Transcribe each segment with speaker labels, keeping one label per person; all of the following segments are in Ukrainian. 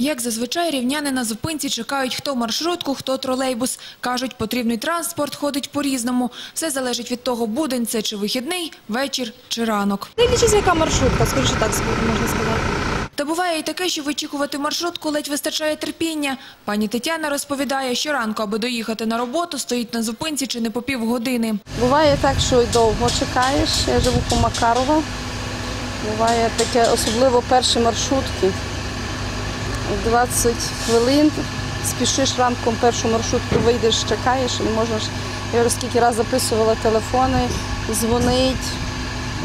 Speaker 1: Як зазвичай рівняни на зупинці чекають хто маршрутку, хто тролейбус. Кажуть, потрібний транспорт ходить по-різному. Все залежить від того, будень це чи вихідний, вечір чи ранок.
Speaker 2: Дивлячись, яка маршрутка, скоріше так можна сказати.
Speaker 1: Та буває і таке, що вичікувати маршрутку ледь вистачає терпіння. Пані Тетяна розповідає, що ранку, аби доїхати на роботу, стоїть на зупинці чи не по півгодини.
Speaker 2: Буває так, що й довго чекаєш. Я живу по Макарова. Буває таке, особливо перші маршрутки. 20 хвилин спішиш ранком першу маршрутку, вийдеш, чекаєш, не можеш. Я скільки разів записувала телефони, дзвонить,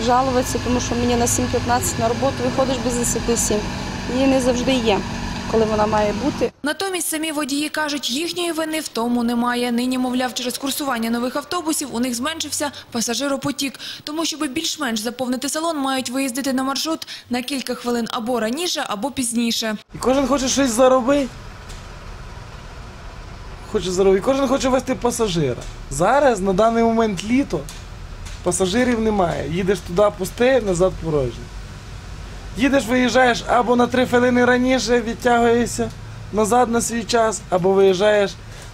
Speaker 2: жалуватися, тому що мені на 7.15 на роботу виходиш без 10 7. Її не завжди є, коли вона має бути.
Speaker 1: Натомість самі водії кажуть, їхньої вини в тому немає. Нині, мовляв, через курсування нових автобусів у них зменшився пасажиропотік. Тому, щоб більш-менш заповнити салон, мають виїздити на маршрут на кілька хвилин або раніше, або пізніше.
Speaker 3: І кожен хоче щось заробити. Хоче заробити. Кожен хоче вести пасажира. Зараз, на даний момент літо, пасажирів немає. Їдеш туди пусте, назад порожній. Їдеш, виїжджаєш або на 3 хвилини раніше відтягуєшся назад на свій час, або виїжджаєш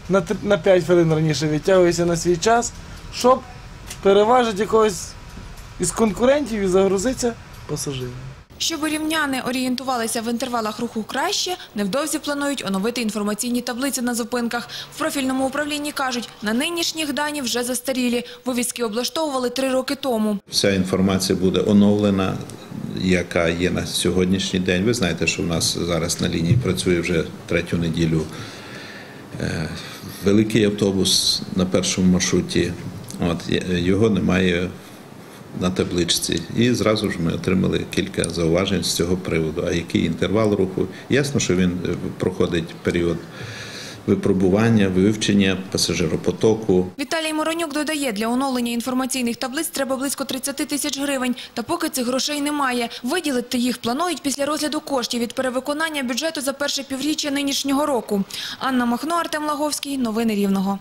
Speaker 3: на, три- на 5 хвилин раніше відтягуєшся на свій час, щоб переважити якогось із конкурентів і загрузитися пасажиром.
Speaker 1: Щоб рівняни орієнтувалися в інтервалах руху краще, невдовзі планують оновити інформаційні таблиці на зупинках. В профільному управлінні кажуть, на нинішніх дані вже застарілі. Вивіски облаштовували три роки тому.
Speaker 4: Вся інформація буде оновлена, яка є на сьогоднішній день. Ви знаєте, що в нас зараз на лінії працює вже третю неділю е, великий автобус на першому маршруті. От його немає на табличці. І зразу ж ми отримали кілька зауважень з цього приводу. А який інтервал руху? Ясно, що він е, проходить період випробування, вивчення пасажиропотоку.
Speaker 1: Віталій Моронюк додає, для оновлення інформаційних таблиць треба близько 30 тисяч гривень. Та поки цих грошей немає. Виділити їх планують після розгляду коштів від перевиконання бюджету за перше півріччя нинішнього року. Анна Махно, Артем Лаговський. Новини Рівного.